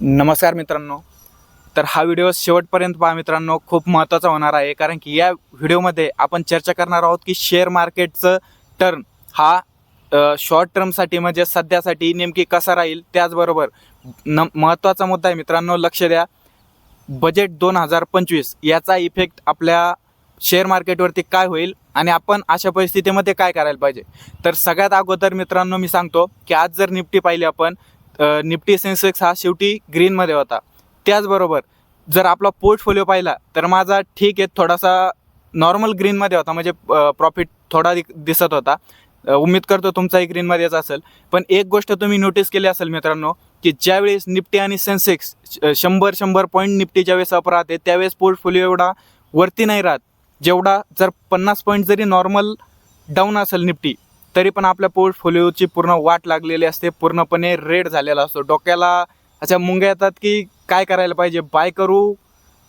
नमस्कार मित्रांनो. तर हा व्हिडिओ शेवटपर्यंत पहा मित्रांनो खूप महत्त्वाचा होणार आहे. कारण की या व्हिडिओमध्ये आपण चर्चा करणार आहोत की शेअर मार्केटचं टर्न हा शॉर्ट टर्मसाठी म्हणजे सध्यासाठी नेमकी कसा राहील? त्याचबरोबर न महत्त्वाचा मुद्दा आहे मित्रांनो लक्ष द्या. बजेट दोन हजार पंचवीस याचा इफेक्ट आपल्या शेअर मार्केटवरती काय होईल आणि आपण अशा परिस्थितीमध्ये काय करायला पाहिजे? तर सगळ्यात अगोदर मित्रांनो मी सांगतो की आज जर निफ्टी पाहिली आपण निफ्टी सेन्सेक्स हा शेवटी ग्रीनमध्ये होता. त्याचबरोबर जर आपला पोर्टफोलिओ पाहिला तर माझा ठीक आहे थोडासा नॉर्मल ग्रीनमध्ये होता. म्हणजे प्रॉफिट थोडा दि- दिसत होता. उम्मीद करतो तुमचाही ग्रीनमध्येच असेल. पण एक गोष्ट तुम्ही नोटीस केली असेल मित्रांनो की ज्यावेळेस निफ्टी आणि सेन्सेक्स श- शंभर शंभर पॉईंट निफ्टी ज्यावेळेस अप राहते त्यावेळेस पोर्टफोलिओ एवढा वरती नाही राहत. जेवढा जर पन्नास पॉईंट जरी नॉर्मल डाऊन असेल निफ्टी तरी पण आपल्या पोर्टफोलिओची पूर्ण वाट लागलेली असते पूर्णपणे रेड झालेला असतो. डोक्याला अशा मुंग्या येतात की काय करायला पाहिजे? बाय करू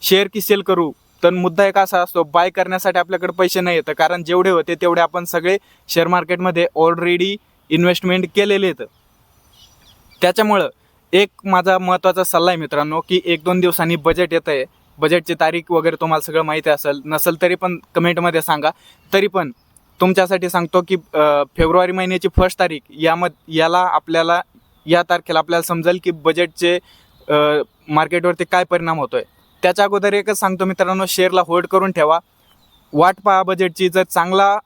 शेअर की सेल करू? तर मुद्दा एक असा असतो बाय करण्यासाठी आपल्याकडे पैसे नाही येतं कारण जेवढे होते तेवढे आपण सगळे शेअर मार्केटमध्ये ऑलरेडी इन्व्हेस्टमेंट केलेले आहेत. त्याच्यामुळं एक माझा महत्त्वाचा सल्ला आहे मित्रांनो की एक दोन दिवसांनी बजेट येतं आहे. बजेटची तारीख वगैरे तुम्हाला सगळं माहिती असेल नसेल तरी पण कमेंटमध्ये सांगा. तरी पण तुमच्यासाठी सांगतो की फेब्रुवारी महिन्याची फर्स्ट तारीख यामध याला आपल्याला या तारखेला आपल्याला समजेल की बजेटचे मार्केटवरती काय परिणाम होतोय. त्याच्या अगोदर एकच सांगतो मित्रांनो शेअरला होल्ड करून ठेवा. वाट पहा बजेटची जर चांगला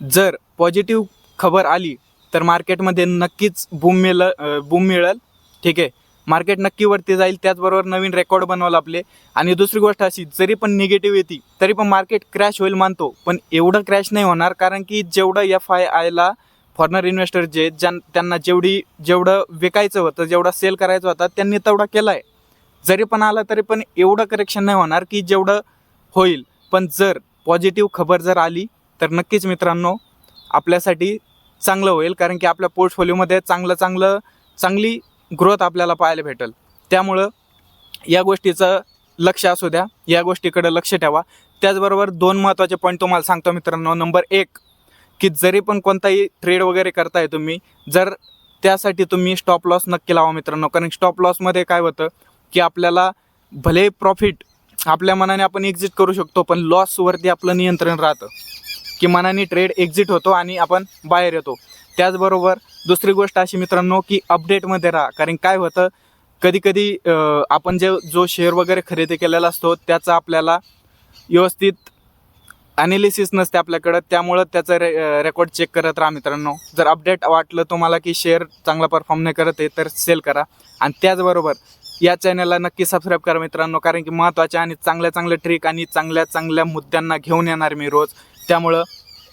जर पॉझिटिव्ह खबर आली तर मार्केटमध्ये नक्कीच बूम मिळ बूम मिळेल. ठीक आहे? मार्केट नक्की वरती जाईल त्याचबरोबर नवीन रेकॉर्ड बनवाल आपले. आणि दुसरी गोष्ट अशी जरी पण निगेटिव्ह येते तरी पण मार्केट क्रॅश होईल मानतो. पण एवढं क्रॅश नाही होणार कारण की जेवढं एफ आय आयला फॉरेनर इन्व्हेस्टर जे ज्यां त्यांना जेवढी जेवढं विकायचं होतं जेवढा सेल करायचं होता त्यांनी तेवढा केला आहे जरी पण आलं तरी पण एवढं करेक्शन नाही होणार की जेवढं होईल. पण जर पॉझिटिव्ह खबर जर आली तर नक्कीच मित्रांनो आपल्यासाठी चांगलं होईल कारण की आपल्या पोर्टफोलिओमध्ये चांगलं चांगलं चांगली ग्रोथ आपल्याला पाहायला भेटेल. त्यामुळं या गोष्टीचं लक्ष असू द्या. या गोष्टीकडे लक्ष ठेवा. त्याचबरोबर दोन महत्त्वाचे पॉईंट तुम्हाला सांगतो मित्रांनो. नंबर एक की जरी पण कोणताही ट्रेड वगैरे करताय तुम्ही जर त्यासाठी तुम्ही स्टॉप लॉस नक्की लावा मित्रांनो. कारण स्टॉप लॉसमध्ये काय होतं की आपल्याला भले प्रॉफिट आपल्या मनाने आपण एक्झिट करू शकतो पण लॉसवरती आपलं नियंत्रण राहतं. की मनाने ट्रेड एक्झिट होतो आणि आपण बाहेर येतो. त्याचबरोबर दुसरी गोष्ट अशी मित्रांनो की अपडेटमध्ये राहा. कारण काय होतं कधी कधी आपण जे जो शेअर वगैरे खरेदी केलेला असतो त्याचा आपल्याला व्यवस्थित ॲनालिसिस नसते आपल्याकडं. त्यामुळं त्याचं रे रेकॉर्ड चेक करत राहा मित्रांनो. जर अपडेट वाटलं तुम्हाला की शेअर चांगला परफॉर्म नाही करत आहे तर सेल करा. आणि त्याचबरोबर या चॅनलला नक्की सबस्क्राईब करा मित्रांनो कारण की महत्त्वाच्या आणि चांगल्या चांगल्या ट्रिक आणि चांगल्या चांगल्या मुद्द्यांना घेऊन येणार मी रोज. त्यामुळं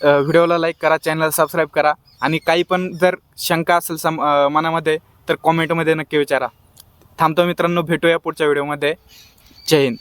व्हिडिओला लाईक करा चॅनलला सबस्क्राईब करा. आणि काही पण जर शंका असेल सम मनामध्ये तर कॉमेंटमध्ये नक्की विचारा. थांबतो मित्रांनो भेटूया पुढच्या व्हिडिओमध्ये जय हिंद.